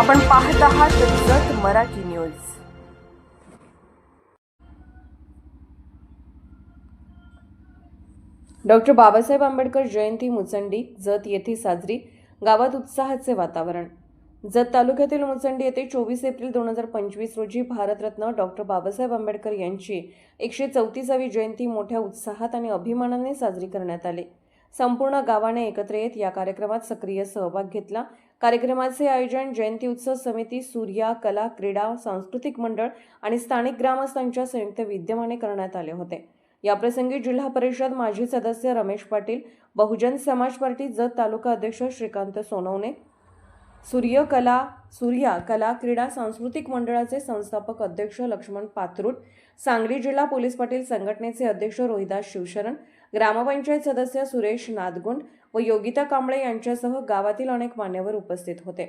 आपण पाहत आहात जत मराठी न्यूज. डॉक्टर बाबासाहेब आंबेडकर जयंती मुचंडी जत येथे साजरी गावात उत्साहाचे वातावरण. जत तालुक्यातील मुचंडी येथे चोवीस एप्रिल दोन हजार पंचवीस रोजी भारतरत्न डॉक्टर बाबासाहेब आंबेडकर यांची एकशे चौतीसावी जयंती मोठ्या उत्साहात आणि अभिमानाने साजरी करण्यात आली. संपूर्ण गावाने एकत्र येत या कार्यक्रमात सक्रिय सहभाग घेतला. कार्यक्रमाचे आयोजन जयंती उत्सव समिती सूर्या कला क्रीडा सांस्कृतिक मंडळ आणि स्थानिक ग्रामस्थांच्या संयुक्त विद्यमाने करण्यात आले होते. याप्रसंगी जिल्हा परिषद माजी सदस्य रमेश पाटील बहुजन समाज पार्टी जत तालुका अध्यक्ष श्रीकांत सोनवणे सूर्य कला सूर्या कला क्रीडा सांस्कृतिक मंडळाचे संस्थापक अध्यक्ष लक्ष्मण पात्रूट सांगली जिल्हा पोलीस पाटील संघटनेचे अध्यक्ष रोहिदास शिवशरण ग्रामपंचायत सदस्य सुरेश नादगुंड व योगिता कांबळे यांच्यासह गावातील अनेक मान्यवर उपस्थित होते.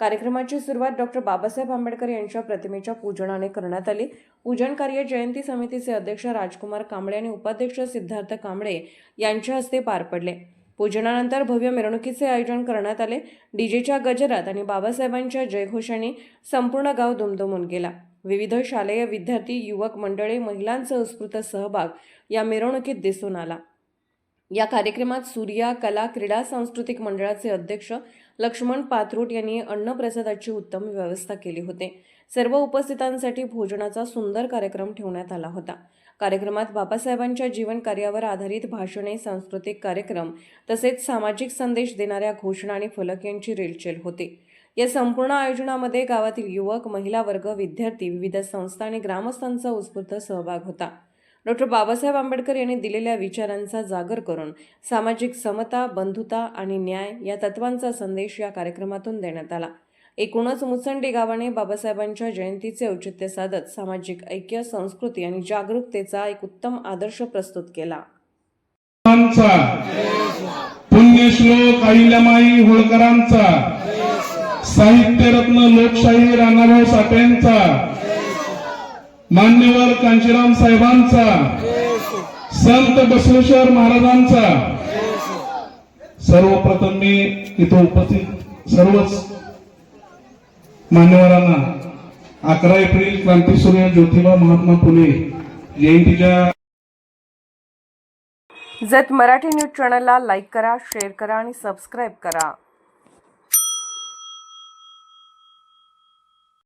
कार्यक्रमाची सुरुवात डॉक्टर बाबासाहेब आंबेडकर यांच्या प्रतिमेच्या पूजनाने करण्यात आली. पूजन कार्य जयंती समितीचे अध्यक्ष राजकुमार कांबळे आणि उपाध्यक्ष सिद्धार्थ कांबळे यांच्या हस्ते पार पडले. पूजनानंतर भव्य मिरवणुकीचे आयोजन करण्यात आले. डीजेच्या गजरात आणि बाबासाहेबांच्या जयघोषाने संपूर्ण गाव दुमदुमून गेला. विविध शालेय विद्यार्थी युवक मंडळे महिलांचा उत्स्फूर्त सहभाग या मिरवणुकीत दिसून आला. या कार्यक्रमात सूर्या कला क्रीडा सांस्कृतिक मंडळाचे अध्यक्ष लक्ष्मण पात्रूट यांनी अन्नप्रसादाची उत्तम व्यवस्था केली होती. सर्व उपस्थितांसाठी भोजनाचा सुंदर कार्यक्रम ठेवण्यात आला होता. कार्यक्रमात बाबासाहेबांच्या जीवन कार्यावर आधारित भाषणे सांस्कृतिक कार्यक्रम तसेच सामाजिक संदेश देणाऱ्या घोषणा आणि फलक यांची रेलचेल होते. या संपूर्ण आयोजनामध्ये गावातील युवक महिला वर्ग विद्यार्थी विविध संस्था आणि ग्रामस्थांचा उत्स्फूर्त सहभाग होता. डॉक्टर बाबासाहेब आंबेडकर यांनी दिलेल्या विचारांचा जागर करून सामाजिक समता बंधुता आणि न्याय या तत्वांचा संदेश या कार्यक्रमातून देण्यात आला. एकूणच मुसंडी गावाने बाबासाहेबांच्या जयंतीचे औचित्य साधत सामाजिक ऐक्य संस्कृती आणि जागरूकतेचा एक उत्तम आदर्श प्रस्तुत केला. पुण्यश्लोक अहिल्यामाई होळकरांचा. साहित्यरत्न लोकशाही राणाभाऊ साठेंचा. मान्यवर कांशीराम साहेबांचा. संत बसवेश्वर महाराजांचा. सर्वप्रथम मी इथं उपस्थित सर्वच मान्यवरांना अकरा एप्रिल क्रांतीसूर्य ज्योतिबा महात्मा फुले जयंतीच्या जत मराठी न्यूज चॅनलला लाईक करा शेअर करा आणि सबस्क्राईब करा.